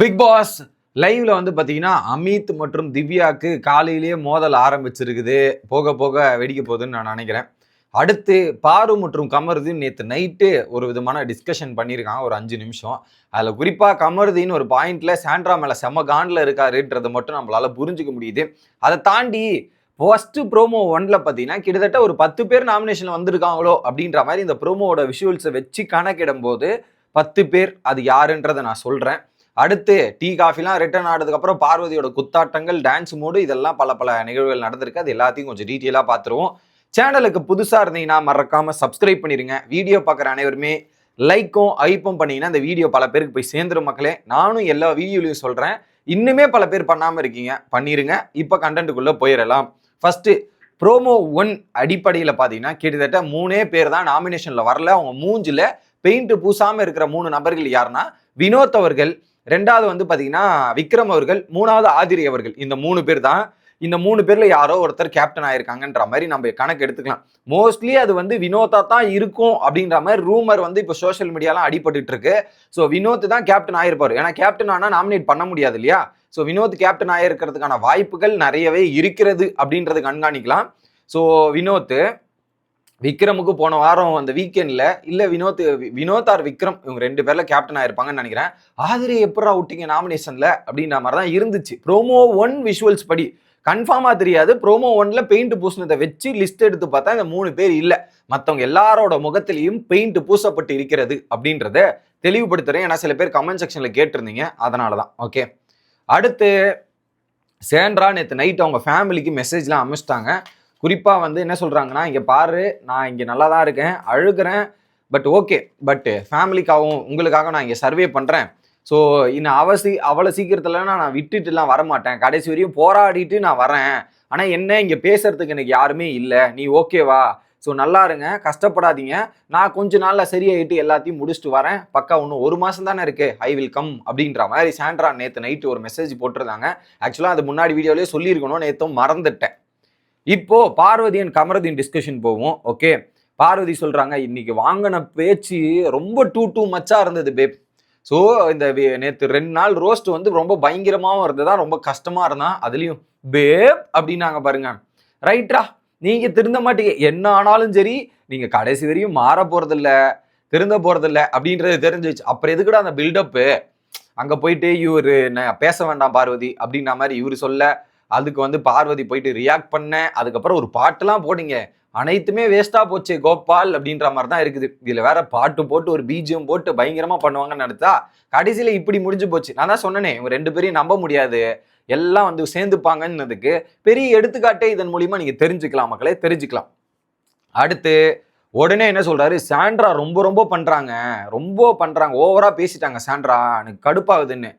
Big pass லைவ்ல வந்து பார்த்தீங்கன்னா அமித் மற்றும் திவ்யாக்கு காலையிலேயே மோதல் ஆரம்பிச்சிருக்குது. போக போக வெடிக்க போகுதுன்னு நான் நினைக்கிறேன். அடுத்து பாரு மற்றும் கமருதீன் நேற்று நைட்டு ஒரு விதமான டிஸ்கஷன் பண்ணியிருக்காங்க. ஒரு அஞ்சு நிமிஷம். அதில் குறிப்பாக கமருதீன் ஒரு பாயிண்ட்ல சாண்ட்ரா மேலே செம காண்டில் இருக்காருன்றதை மட்டும் நம்மளால புரிஞ்சுக்க முடியுது. அதை தாண்டி ஃபர்ஸ்ட் ப்ரோமோ ஒன்ல பார்த்தீங்கன்னா கிட்டத்தட்ட ஒரு பத்து பேர் நாமினேஷன் வந்திருக்காங்களோ அப்படின்ற மாதிரி இந்த ப்ரோமோவோட விஷுவல்ஸை வச்சு கணக்கிடும் போது பத்து பேர் அது யாருன்றதை நான் சொல்கிறேன் அடுத்து டீ காஃபிலாம் ரிட்டர்ன் ஆனதுக்கப்புறம் பார்வதியோட குத்தாட்டங்கள் டான்ஸ் மூடு இதெல்லாம் பல பல நிகழ்வுகள் நடந்திருக்கு. அது எல்லாத்தையும் கொஞ்சம் டீட்டெயிலாக பார்த்துருவோம். சேனலுக்கு புதுசாக இருந்தீங்கன்னா மறக்காமல் சப்ஸ்கிரைப் பண்ணிடுங்க வீடியோ பார்க்குற அனைவருமே லைக்கும் ஐப்பும் பண்ணீங்கன்னா இந்த வீடியோ பல பேருக்கு போய் சேர்ந்துரும் மக்களே. நானும் எல்லா வீடியோலையும் சொல்கிறேன் இன்னுமே பல பேர் பண்ணாமல் இருக்கீங்க. பண்ணிடுங்க இப்போ கண்டென்ட்டுக்குள்ளே போயிடலாம் ஃபஸ்ட்டு ப்ரோமோ ஒன் அடிப்படையில் பார்த்தீங்கன்னா கிட்டத்தட்ட மூணே பேர் தான் நாமினேஷனில் வரல. அவங்க மூஞ்சில் பெயிண்ட் பூசாமல் இருக்கிற மூணு நபர்கள் யாருன்னா வினோத் அவர்கள் ரெண்டாவது வந்து பார்த்தீங்கன்னா விக்ரம் அவர்கள் மூணாவது ஆதிரி அவர்கள். இந்த மூணு பேர் தான். இந்த மூணு பேரில் யாரோ ஒருத்தர் கேப்டன் ஆயிருக்காங்கன்ற மாதிரி நம்ம கணக்கு எடுத்துக்கலாம். மோஸ்ட்லி அது வந்து வினோதா தான் இருக்கும் அப்படின்ற மாதிரி ரூமர் வந்து இப்போ சோஷியல் மீடியாலாம் அடிபட்டு இருக்கு. ஸோ வினோத் தான் கேப்டன் ஆயிருப்பார். ஏன்னா கேப்டன் ஆனால் நாமினேட் பண்ண முடியாது இல்லையா? ஸோ வினோத் கேப்டன் ஆயிருக்கிறதுக்கான வாய்ப்புகள் நிறையவே இருக்கிறது அப்படின்றது கண்காணிக்கலாம். ஸோ வினோத் விக்ரமுக்கு போன வாரம் அந்த வீக்கெண்டில் இல்லை வினோத் வினோத் ஆர் விக்ரம் இவங்க ரெண்டு பேரில் கேப்டன் ஆயிருப்பாங்கன்னு நினைக்கிறேன். ஆதிரி எப்பரா விட்டீங்க நாமினேஷனில் அப்படின்ற மாதிரி தான் இருந்துச்சு. ப்ரோமோ ஒன் விஷுவல்ஸ் படி. கன்ஃபார்மாக தெரியாது. ப்ரோமோ ஒன்ல பெயிண்ட் பூசினதை வச்சு லிஸ்ட் எடுத்து பார்த்தா இந்த மூணு பேர் இல்லை. மற்றவங்க எல்லாரோட முகத்திலையும் பெயிண்ட் பூசப்பட்டு இருக்கிறது அப்படின்றத தெளிவுபடுத்துறேன். ஏன்னா சில பேர் கமெண்ட் செக்ஷனில் கேட்டிருந்தீங்க. அதனால தான் ஓகே அடுத்து சேண்ட்ரா நேற்று நைட் அவங்க ஃபேமிலிக்கு மெசேஜ்லாம் அமைச்சிட்டாங்க. குறிப்பாக வந்து என்ன சொல்கிறாங்கன்னா இங்கே பாரு நான் இங்கே நல்லா தான் இருக்கேன் அழுகிறேன் பட் ஓகே பட்டு ஃபேமிலிக்காகவும் உங்களுக்காக நான் இங்கே சர்வே பண்ணுறேன் ஸோ இன்னும் அவசி அவ்வளோ சீக்கிரத்துலனா நான் விட்டுட்டுலாம் வரமாட்டேன். கடைசி வரையும் போராடிட்டு நான் வரேன். ஆனால் என்ன இங்கே பேசுறதுக்கு எனக்கு யாருமே இல்லை. நீ ஓகேவா ஸோ நல்லா இருங்க கஷ்டப்படாதீங்க. நான் கொஞ்ச நாளில் சரியாயிட்டு எல்லாத்தையும் முடிச்சுட்டு வரேன். பக்கா இன்னும் ஒரு மாதம் தானே இருக்கு. ஐ வில் கம் அப்படின்ற மாதிரி சாண்ட்ரா நேற்று நைட்டு ஒரு மெசேஜ் போட்டிருந்தாங்க. ஆக்சுவலாக அது முன்னாடி வீடியோலேயே சொல்லியிருக்கணும். நேற்றும் மறந்துட்டேன். இப்போ பார்வதி அண்ட் கமரதின் டிஸ்கஷன் போவோம் ஓகே பார்வதி சொல்றாங்க இன்னைக்கு வாங்கின பேச்சு ரொம்ப டூ டூ மச்சா இருந்தது பேப் ஸோ இந்த நேற்று ரெண்டு நாள் ரோஸ்ட் வந்து ரொம்ப பயங்கரமாகவும் இருந்ததா ரொம்ப கஷ்டமா இருந்தான் அதுலயும் பேப் அப்படின்னாங்க பாருங்க. ரைட்ரா நீங்க திருந்த மாட்டீங்க. என்ன ஆனாலும் சரி நீங்க கடைசி வரையும் மாற போறதில்ல திருந்த போறதில்ல அப்படின்றது தெரிஞ்சிச்சு அப்புறம் எதுக்குடா அந்த பில்டப்பு அங்க போயிட்டு இவரு பேச வேண்டாம் பார்வதி அப்படின்ற மாதிரி இவரு சொல்ல அதுக்கு வந்து பார்வதி போயிட்டு ரியாக்ட் பண்ண அதுக்கப்புறம் ஒரு பாட்டுலாம் போடுங்க. அனைத்துமே வேஸ்டா போச்சு கோபால் அப்படின்ற மாதிரி தான் இருக்குது. இதுல வேற பாட்டு போட்டு ஒரு பீஜியம் போட்டு பயங்கரமா பண்ணுவாங்கன்னு நடத்தா கடைசியில இப்படி முடிஞ்சு போச்சு. நான் தான் சொன்னேனே இவங்க ரெண்டு பேரையும் நம்ப முடியாது. எல்லாம் வந்து சேர்ந்துப்பாங்கன்னதுக்கு பெரிய எடுத்துக்காட்டே இதன் மூலியமா நீங்க தெரிஞ்சுக்கலாம் மக்களே தெரிஞ்சுக்கலாம். அடுத்து உடனே என்ன சொல்றாரு? சாண்ட்ரா ரொம்ப ரொம்ப பண்றாங்க. ரொம்ப பண்றாங்க. ஓவரா பேசிட்டாங்க சாண்ட்ரா. எனக்கு கடுப்பாகுதுன்னு.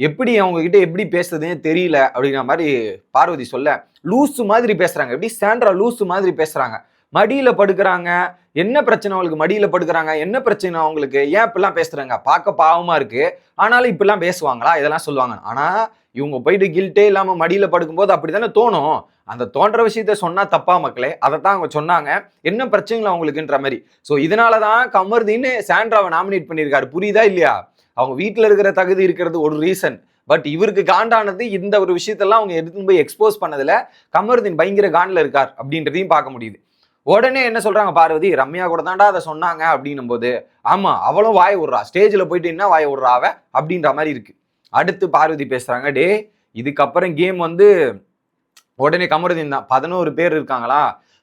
எப்படி அவங்க கிட்ட எப்படி பேசுறதுன்னே தெரியல அப்படிங்கிற மாதிரி பார்வதி சொல்ல லூசு மாதிரி பேசுறாங்க. எப்படி? சாண்ட்ரா லூசு மாதிரி பேசுறாங்க. மடியில படுக்கிறாங்க. என்ன பிரச்சனை அவங்களுக்கு மடியில படுக்கிறாங்க. என்ன பிரச்சனை அவங்களுக்கு? ஏன் இப்படிலாம் பேசுறாங்க? பார்க்க பாவமா இருக்கு. ஆனாலும் இப்படிலாம் பேசுவாங்களா? இதெல்லாம் சொல்லுவாங்க. ஆனா இவங்க போயிட்டு கில்ட்டே இல்லாம மடியில படுக்கும்போது அப்படிதானே தோணும். அந்த தோன்ற விஷயத்த சொன்னா தப்பா மக்களே. அதை தான் அவங்க சொன்னாங்க. என்ன பிரச்சனைகள் அவங்களுக்குன்ற மாதிரி. ஸோ இதனால தான் கமர்தீன்னு சாண்ட்ராவை நாமினேட் பண்ணியிருக்காரு. புரியுதா இல்லையா? அவங்க வீட்டில் இருக்கிற தகுதி இருக்கிறது ஒரு ரீசன் பட் இவருக்கு காண்டானது இந்த ஒரு விஷயத்தெல்லாம் அவங்க எடுத்துன்னு போய் எக்ஸ்போஸ் பண்ணதில் கமருதீன் பயங்கர காண்டில் இருக்கார் அப்படின்றதையும் பார்க்க முடியுது. உடனே என்ன சொல்றாங்க பார்வதி? ரம்யா கூட தான்டா அதை சொன்னாங்க அப்படின்னும் போது ஆமா அவளும் வாய விடுறா. ஸ்டேஜில் போயிட்டு என்ன வாய விடுறா அவ? அப்படின்ற மாதிரி இருக்கு. அடுத்து பார்வதி பேசுறாங்க டே இதுக்கப்புறம் கேம் வந்து உடனே கமருதீன் தான். பதினோரு பேர் இருக்காங்களா?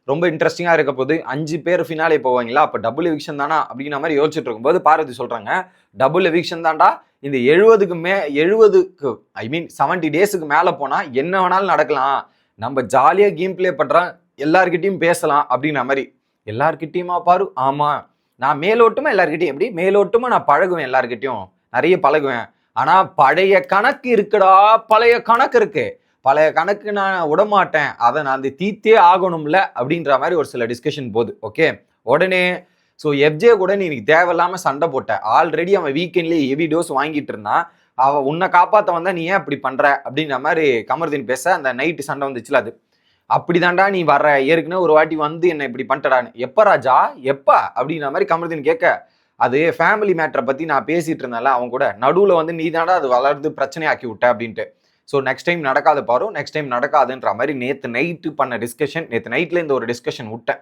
ரொம்ப இன்ட்ரெஸ்டிங்காக இருக்க போது அஞ்சு பேர் ஃபினாலே போவாங்களா? அப்போ டபுள் எவிக்ஷன் தானா? அப்படிங்கிற மாதிரி யோசிச்சுட்டு இருக்கும்போது பார்வதி சொல்றாங்க டபுள் எவிக்ஷன் தான்டா. இந்த எழுபதுக்கு மே எழுபதுக்கு ஐ மீன் செவன்டி டேஸுக்கு மேலே போனால் என்ன வேணாலும் நடக்கலாம். நம்ம ஜாலியாக கேம் ப்ளே பண்ணுறோம் எல்லாருக்கிட்டையும் பேசலாம் அப்படிங்கிற மாதிரி. எல்லார்கிட்டயுமா பாரு? ஆமாம் நான் மேலோட்டமா எல்லாருக்கிட்டையும் எப்படி? மேலோட்டமா நான் பழகுவேன் எல்லாருக்கிட்டையும் நிறைய பழகுவேன். ஆனால் பழைய கணக்கு இருக்குடா. பழைய கணக்கு இருக்கு. பழைய கணக்கு நான் விடமாட்டேன். அதை நான் அந்த தீத்தே ஆகணும்ல அப்படின்ற மாதிரி ஒரு சில டிஸ்கஷன் போகுது. ஓகே உடனே ஸோ எஃப்ஜே கூட நீ இன்னைக்கு தேவையில்லாமல் சண்டை போட்ட. ஆல்ரெடி அவன் வீக்கெண்ட்லேயே ஹெவி டோஸ் வாங்கிட்டு இருந்தான். அவன் உன்னை காப்பாற்ற வந்தா நீ ஏன் அப்படி பண்ணுற அப்படின்ற மாதிரி கமருதீன் பேச அந்த நைட்டு சண்டை வந்துச்சுல அது. அப்படிதான்டா நீ வர்ற. ஏற்கனவே ஒரு வாட்டி வந்து என்னை இப்படி பண்ணிட்டடான்னு. எப்போ ராஜா? எப்பா? அப்படின்ற மாதிரி கமருதீன் கேட்க அது ஃபேமிலி மேட்டரை பற்றி நான் பேசிகிட்டு இருந்தேன்ல அவன் கூட. நடுவில் வந்து நீ அது வளர்ந்து பிரச்சனையாக்கி விட்ட அப்படின்ட்டு. ஸோ நெக்ஸ்ட் டைம் நடக்காத பாரு நெக்ஸ்ட் டைம் நடக்காதுன்ற மாதிரி நேற்று நைட்டு பண்ண டிஸ்கஷன் நேற்று நைட்டில் இந்த ஒரு டிஸ்கஷன் விட்டேன்.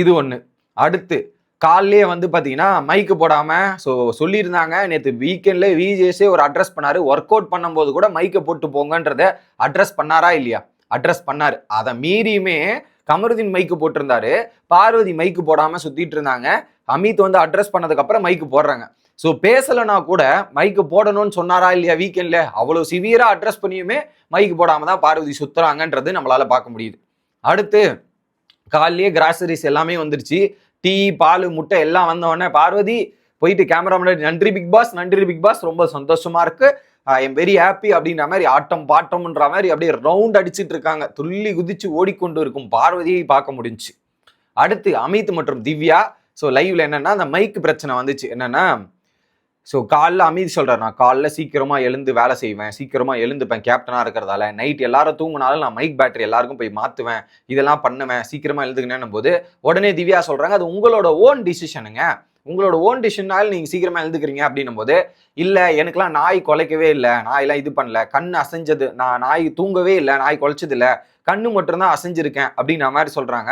இது ஒன்று அடுத்து காலையிலே வந்து பார்த்தீங்கன்னா மைக்கு போடாமல் ஸோ சொல்லியிருந்தாங்க. நேற்று வீக்கெண்ட்லேயே விஜேஸே ஒரு அட்ரஸ் பண்ணார். ஒர்க் அவுட் பண்ணும்போது கூட மைக்கை போட்டு போங்கன்றத அட்ரஸ் பண்ணாரா இல்லையா? அட்ரஸ் பண்ணார். அதை மீறியுமே கமருதீன் மைக்கு போட்டிருந்தாரு. பார்வதி மைக்கு போடாமல் சுற்றிட்டு இருந்தாங்க. அமித் வந்து அட்ரஸ் பண்ணதுக்கப்புறம் மைக்கு போடுறாங்க. ஸோ பேசலைனா கூட மைக்கு போடணும்னு சொன்னாரா இல்லையா வீக்கெண்ட்ல அவ்வளோ சிவியராக அட்ரஸ் பண்ணியுமே மைக்கு போடாமல் தான் பார்வதி சுற்றுறாங்கன்றது நம்மளால் பார்க்க முடியுது. அடுத்து காலையிலேயே கிராசரிஸ் எல்லாமே வந்துருச்சு. டீ பால் முட்டை எல்லாம் வந்த பார்வதி போயிட்டு கேமரா முன்னாடி நன்றி பிக் பாஸ் நன்றி பிக் பாஸ் ரொம்ப சந்தோஷமாக இருக்குது எம் வெரி ஹாப்பி அப்படின்ற மாதிரி ஆட்டம் பாட்டம்ன்ற மாதிரி அப்படியே ரவுண்ட் அடிச்சுட்டு இருக்காங்க. துள்ளி குதிச்சு ஓடிக்கொண்டு இருக்கும் பார்வதியை பார்க்க முடிஞ்சுச்சு. அடுத்து அமித் மற்றும் திவ்யா. ஸோ லைவ்ல என்னன்னா அந்த மைக் பிரச்சனை வந்துச்சு. என்னன்னா ஸோ காலைல அமீத் சொல்கிறார் நான் காலைல சீக்கிரமாக எழுந்து வேலை செய்வேன். சீக்கிரமாக எழுந்துப்பேன். கேப்டனாக இருக்கிறதால நைட் எல்லாரும் தூங்கினாலும் நான் மைக் பேட்டரி எல்லாருக்கும் போய் மாற்றுவேன் இதெல்லாம் பண்ணுவேன். சீக்கிரமாக எழுதுங்கன்னு போது உடனே திவ்யா சொல்கிறாங்க அது உங்களோட ஓன் டிசிஷனுங்க உங்களோட ஓன் டிசிஷனால் நீங்கள் சீக்கிரமாக எழுந்துக்கிறீங்க. அப்படின்னும் போது இல்லை எனக்குலாம் நாய் குலைக்கவே இல்லை. நாயெல்லாம் இது பண்ணல. கண் அசைஞ்சது. நான் நாய் தூங்கவே இல்லை. நாய் குலைச்சது இல்லை கண்ணு மட்டும்தான் அசைஞ்சிருக்கேன். அப்படின்ற மாதிரி சொல்கிறாங்க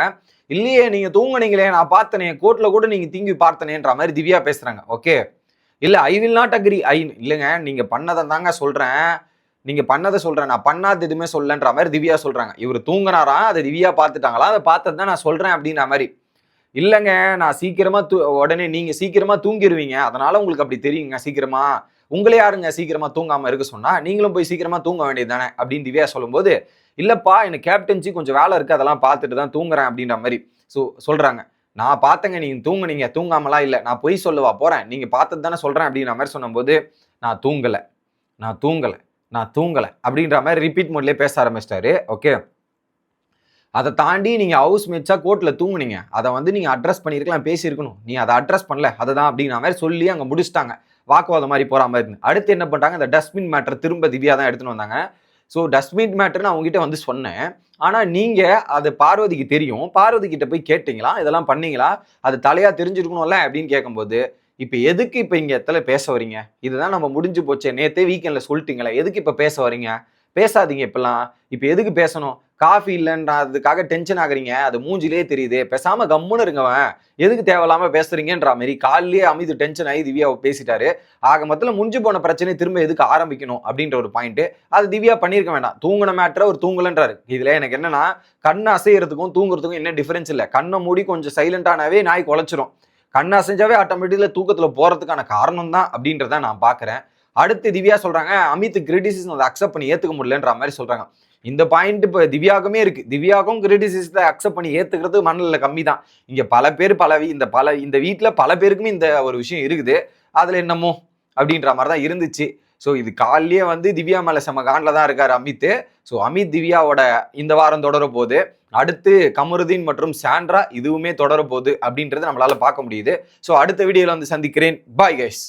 இல்லையே நீங்கள் தூங்குனீங்களே. நான் பார்த்தனே. கோர்ட்டில் கூட நீங்கள் தீங்கி பார்த்தனேன்ற மாதிரி திவ்யா பேசுகிறாங்க ஓகே இல்லை I will not agree I இல்லைங்க நீங்கள் பண்ணதை தாங்க சொல்கிறேன் நீங்கள் பண்ணதை சொல்கிறேன் நான் பண்ணாத எதுவுமே சொல்லன்ற மாதிரி திவ்யா சொல்கிறாங்க இவர் தூங்கினாரா? அதை திவ்யா பார்த்துட்டாங்களா? அதை பார்த்தது தான் நான் சொல்கிறேன் அப்படின்ற மாதிரி. இல்லைங்க நான் சீக்கிரமாக தூ உடனே நீங்கள் சீக்கிரமாக தூங்கிடுவீங்க அதனால் உங்களுக்கு அப்படி தெரியுங்க சீக்கிரமாக உங்களே யாருங்க சீக்கிரமாக தூங்காமல் இருக்க சொன்னால் நீங்களும் போய் சீக்கிரமாக தூங்க வேண்டியது தானே அப்படின்னு திவ்யா சொல்லும்போது இல்லைப்பா எனக்கு கேப்டன்சி கொஞ்சம் வேலை இருக்குது அதெல்லாம் பார்த்துட்டு தான் தூங்குறேன் அப்படின்ற மாதிரி ஸோ சொல்கிறாங்க நான் பார்த்தங்க நீங்கள் தூங்குனீங்க. தூங்காமலாம் இல்லை. நான் பொய் சொல்லவா போகிறேன் நீங்கள் பார்த்தது தானே சொல்கிறேன் அப்படின்ற மாதிரி சொன்னபோது நான் தூங்கலை. நான் தூங்கலை. நான் தூங்கலை. அப்படின்ற மாதிரி ரிப்பீட் மோட்லேயே பேச ஆரம்பிச்சிட்டாரு. ஓகே அதை தாண்டி நீங்கள் ஹவுஸ் மேட்சா கோர்ட்டில் தூங்குனீங்க. அதை வந்து நீங்கள் அட்ரஸ் பண்ணியிருக்கலாம் பேசியிருக்கணும். நீ அதை அட்ரஸ் பண்ணல. அதை தான் அப்படின்ற மாதிரி சொல்லி அங்கே முடிச்சிட்டாங்க. வாக்குவாதம் மாதிரி போகிற மாதிரி இருந்து அடுத்து என்ன பண்ணிட்டாங்க? இந்த டஸ்ட்பின் மேட்டர் திரும்ப திவ்யா தான் எடுத்துன்னு வந்தாங்க. ஸோ டஸ்ட்பின் மேட்டர் நான் உங்ககிட்ட வந்து சொன்னேன். ஆனால் நீங்கள் அது பார்வதிக்கு தெரியும். பார்வதி கிட்ட போய் கேட்டிங்களா? இதெல்லாம் பண்ணீங்களா? அது தலையாக தெரிஞ்சிருக்கணும்ல அப்படின்னு கேட்கும்போது இப்போ எதுக்கு இப்போ இங்கே எத்தனை பேச வரீங்க இதுதான் நம்ம முடிஞ்சு போச்சே. நேற்றே வீக்கெண்டில் சொல்லிட்டீங்களே எதுக்கு இப்போ பேச வரீங்க பேசாதீங்க இப்பெல்லாம். இப்போ எதுக்கு பேசணும்? காஃபி இல்லைன்றதுக்காக டென்ஷன் ஆகுறீங்க. அது மூஞ்சிலே தெரியுது. பேசாம கம்முன்னு இருங்கவன் எதுக்கு தேவையில்லாம பேசுறீங்கன்ற மாதிரி காலிலேயே அமைதி டென்ஷன் ஆகி திவ்யா பேசிட்டாரு. ஆக மொத்தத்தில் முடிஞ்சு போன பிரச்சனை திரும்ப எதுக்கு ஆரம்பிக்கணும் அப்படின்ற ஒரு பாயிண்ட் அது திவ்யா பண்ணியிருக்க வேண்டாம் தூங்கின மேட்டரை ஒரு தூங்கலன்றாரு. இதுல எனக்கு என்னன்னா கண் அசைகிறதுக்கும் தூங்குறதுக்கும் என்ன டிஃபரன்ஸ் இல்லை. கண்ணை மூடி கொஞ்சம் சைலண்டானாவே நாய் குலைச்சிரும் கண்ணை அசைஞ்சாவே ஆட்டோமேட்டிக்கில் தூக்கத்துல போறதுக்கான காரணம் தான் அப்படின்றத நான் பாக்குறேன். அடுத்து திவ்யா சொல்றாங்க அமித் கிரிட்டிசிசம் அதை அக்செப்ட் பண்ணி ஏத்துக்க முடியலன்ற மாதிரி சொல்றாங்க. இந்த பாயிண்ட் இப்போ திவ்யாக்குமே இருக்கு. திவ்யாக்கும் கிரிட்டிசிசத்தை அக்செப்ட் பண்ணி ஏத்துக்கிறது மண்ணில் கம்மி தான் இங்க பல பேர் பல இந்த பல இந்த வீட்டில் பல பேருக்குமே இந்த ஒரு விஷயம் இருக்குது. அதுல என்னமோ? அப்படின்ற மாதிரி தான் இருந்துச்சு. ஸோ இது காலையே வந்து திவ்யா மேல செம காண்டில் தான் இருக்காரு அமித். ஸோ அமித் திவ்யாவோட இந்த வாரம் தொடரப்போகுது அடுத்து கமருதீன் மற்றும் சாண்ட்ரா இதுவுமே தொடர போகுது அப்படின்றது நம்மளால பார்க்க முடியுது. ஸோ அடுத்த வீடியோவில் வந்து சந்திக்கிறேன். Bye guys